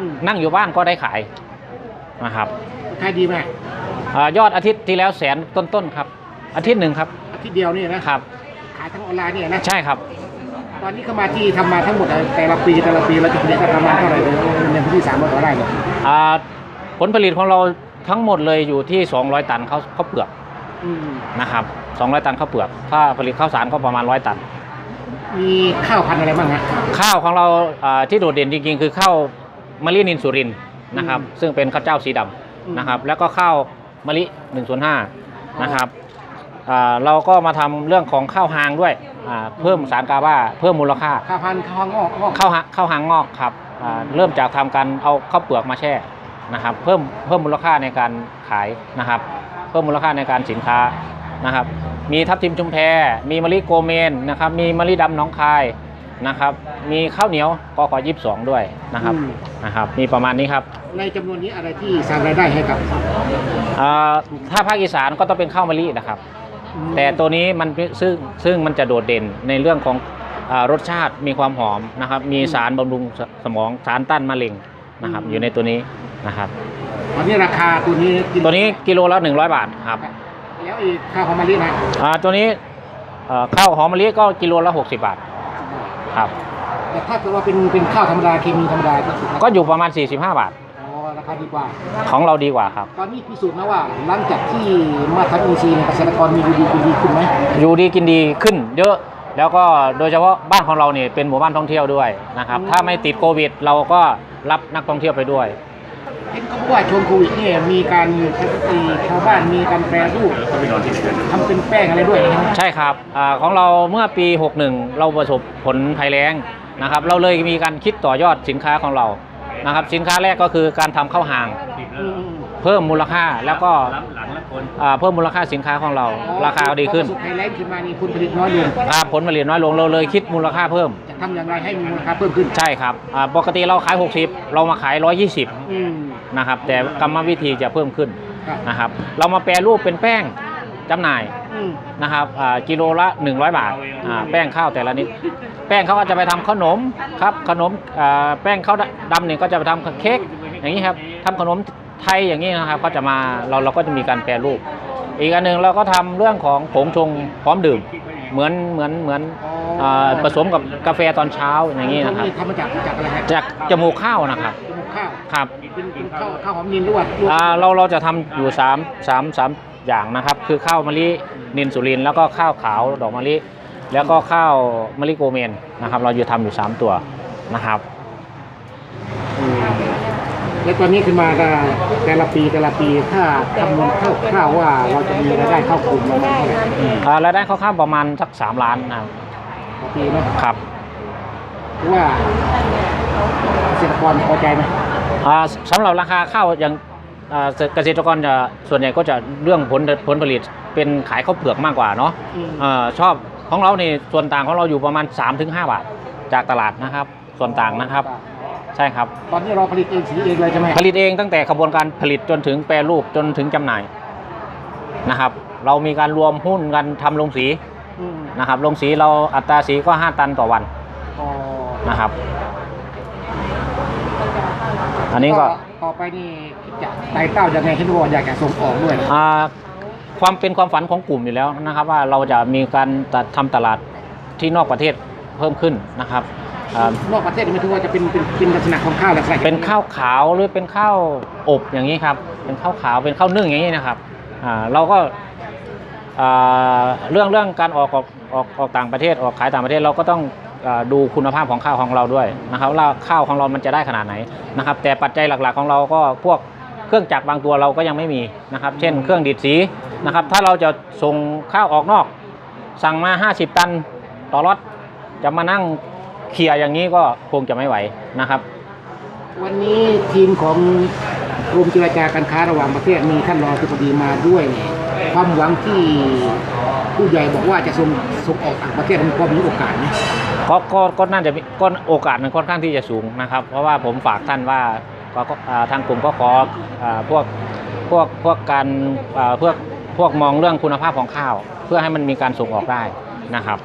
อืมนั่งอยู่บ้านก็ได้ขายนะครับขายดีไหมอายอดอาทิตย์ที่แล้วแสนต้นๆครับ อาทิตย์หนึ่งครับอาทิตย์เดียวนี่นะครับ ขายทั้งออนไลน์เนี่ยนะใช่ครับ ตอนนี้เข้ามาที่ทำมาทั้งหมดอะแต่ละปีแต่ละปีเราจะผลิตได้ประมาณเท่าไหร่เลยในพื้นที่สามร้อยกว่าไร่เนี่ยอ่าผลผลิตของเราทั้งหมดเลยอยู่ที่ 200 ตันข้าวข้าวเปลือกอืมนะครับ 200 ตันข้าวเปลือก ถ้าผลิตข้าวสารก็ประมาณ 100 ตัน มีข้าวพันธุ์อะไรบ้างฮะข้าวของเราอ่าที่โดดเด่นจริงๆ คือข้าว มะลินินสุรินทร์นะครับอืมซึ่งเป็นข้าวเจ้าสีดอืมำนะครับ แล้วก็ข้าวมะลิ105นะครับอ่าเราก็มาทำเรื่องของข้าวหางด้วยอ่าเพิ่มสารกาว่าเพิ่มมูลค่าข้าวพันธุ์ข้าวงอกงอกข้าวหาข้าวหางงอกครับอ่าเริ่มจากทำการเอาข้าวเปลือกมาแช่นะครับ เพิ่มเพิ่มมูลค่าในการขายนะครับ เพิ่มมูลค่าในการสินค้านะครับ มีทับทิมชุมแพมีมะลิโกเมนนะครับ มีมะลิดำหน้องคาย นะครับ มีข้าวเหนียวกขอยิบสองด้วยนะครับอืม นะครับ มีประมาณนี้ครับในจำนวนนี้อะไรที่สร้างรายได้ให้กับอ่าถ้าภาคอีสานก็ต้องเป็นข้าวมะลินะครับอืมแต่ตัวนี้มันซึ่งซึ่งมันจะโดดเด่นในเรื่องของอารสชาติมีความหอมนะครับ มีสารบำรุงสสมองสารต้านมะเร็งนะครับ อยู่ในตัวนี้นะครับ ตอนนี้ราคาตัวนี้กิตัวนี้กิโลละ100 บาทครับแล้วอีกข้าวหอมมะลินะอ่าตัวนี้เอ่อข้าวหอมมะลิก็กิโลละ60 บาท ครับ แต่ถ้าเกิดว่าเป็นเป็นข้าวธรรมดาเคมีธรรมดาก็ก็อยู่ประมาณ 45 บาท อ๋อราคาดีกว่า ของเราดีกว่าครับ ตอนนี้พิสูจน์นะว่าหลังจากที่มาทำอินทรีย์เนี่ยเกษตรกรมีดีดีดีขึ้นไหมอยู่ดีกินดีขึ้นเยอะ แล้วก็โดยเฉพาะบ้านของเราเนี่ยเป็นหมู่บ้านท่องเที่ยวด้วยนะครับ ถ้าไม่ติดโควิด เราก็รับนักท่องเที่ยวไปด้วย เห็นเขาบอกว่าช่วงโควิดเนี่ยมีการชาวบ้านมีการแปรรูปทำเป็นแป้งอะไรด้วยใช่ไหมใช่ครับอาของเราเมื่อปี 61 เราประสบผลภัยแล้งนะครับ เราเลยมีการคิดต่อยอดสินค้าของเรานะครับ สินค้าแรกก็คือการทำข้าวหาง อืม เพิ่มมูลค่าแล้วก็อ่าเพิ่มมูลค่าสินค้าของเรา ราคาดีขึ้น พอประสบภัยแล้งขึ้นมานี่ผลผลิตน้อยลงครับผลผลิตน้อยลงเราเลยคิดมูลค่าเพิ่ม จะทำอย่างไรให้มีมูลค่าเพิ่มขึ้นใช่ครับอ่าปกติเราขาย 60 เรามาขาย120อืมนะครับ แต่กรรมวิธีจะเพิ่มขึ้นครับ นะครับ เรามาแปรรูปเป็นแป้งจำหน่ายอืม นะครับอ่ากิโลละ 100 บาทอ่าแป้งข้าวแต่ละนิด แป้งเขาก็จะไปทำขนมครับ ขนมอ่าแป้งข้าวดำเนี่ยก็จะไปทำเค้กอย่างนี้ครับทำขนม ไทยอย่างนี้นะครับก็จะมาเราเราก็จะมีการแปรรูป อีกอันหนึ่งเราก็ทำเรื่องของผงชงพร้อมดื่ม เหมือนเหมือนเหมือนอาผสมกับกาแฟตอนเช้าอย่างนี้นะครับทำมาจากจากอะไรฮะจากจมูกข้าวนะครับจมูกข้าวครับเป็นเป็นข้าวข้าวหอมนินหรือว่าลวกอ่าเราเราจะทำอยู่3 3 3อย่างนะครับ คือข้าวมะลินินสุรินทร์แล้วก็ข้าวขาวดอกมะลิ แล้วก็ข้าวมะลิโกเมนนะครับ เราจะทำอยู่ 3 ตัวนะครับอืม แล้วตอนนี้ขึ้นมาก็แต่ละปีแต่ละปีถ้าคำนวณคร่าวๆว่าเราจะมีรายได้เข้ากลุ่มประมาณเท่าไหร่อ่ารายได้คร่าวๆประมาณสัก3ล้านนะครับต่อปีเนาะครับหรือว่าเกษตรกรพอใจไหมอ่าสำหรับราคาข้าวอย่างอ่าเกษตรกรจะส่วนใหญ่ก็จะเรื่องผลผลผลิตเป็นขายข้าวเปลือกมากกว่าเนาะอืมเอ่อชอบของเรานี่ส่วนต่างของเราอยู่ประมาณ 3-5 บาทจากตลาดนะครับ ส่วนต่างนะครับ ใช่ครับ ตอนนี้เราผลิตเองสีเองเลยใช่ไหมผลิตเองตั้งแต่กระบวนการผลิตจนถึงแปรรูปจนถึงจำหน่ายนะครับ เรามีการรวมหุ้นกันทำโรงสีอืมนะครับโรงสีเราอัตราสีก็ 5 ตันต่อวันอ๋อนะครับ อันนี้ก็ต่อไปนี่คิดจะไต่เต้ายังไงให้รู้ว่าอยากจะส่งออกด้วยอ่าความเป็นความฝันของกลุ่มอยู่แล้วนะครับ ว่าเราจะมีการตัดทำตลาดที่นอกประเทศเพิ่มขึ้นนะครับอ่า นอกประเทศนี่ไม่ถือว่าจะเป็นเป็นเป็นลักษณะของข้าวลักษณะเป็นข้าวขาวหรือเป็นข้าวอบอย่างนี้ครับ เป็นข้าวขาวเป็นข้าวนึ่งอย่างนี้นะครับอ่าเราก็อ่าเรื่องเรื่องการออกออกออกออกต่างประเทศออกขายต่างประเทศเราก็ต้องอาดูคุณภาพของข้าวของเราด้วยนะครับว่าข้าวของเรามันจะได้ขนาดไหนนะครับ แต่ปัจจัยหลักๆของเราก็พวกเครื่องจักรบางตัวเราก็ยังไม่มีนะครับ เช่นเครื่องดีดสีนะครับ ถ้าเราจะส่งข้าวออกนอก สั่งมา 50 ตันต่อรถจะมานั่ง เคลียร์อย่างนี้ก็คงจะไม่ไหวนะครับ วันนี้ทีมของกรมเจรจาการค้าระหว่างประเทศมีท่านรองอธิบดีมาด้วยเนี่ยความหวังที่ผู้ใหญ่บอกว่าจะส่งส่งออกต่างประเทศมันพอมีโอกาสไหมก็ก็ก็น่าจะมีก็โอกาสมันค่อนข้างที่จะสูงนะครับ เพราะว่าผมฝากท่านว่าก็ก็อ่าทางกลุ่มก็ขออ่าพวกพวกพวกการอ่าพวกพวกมองเรื่องคุณภาพของข้าว เพื่อให้มันมีการส่งออกได้นะครับ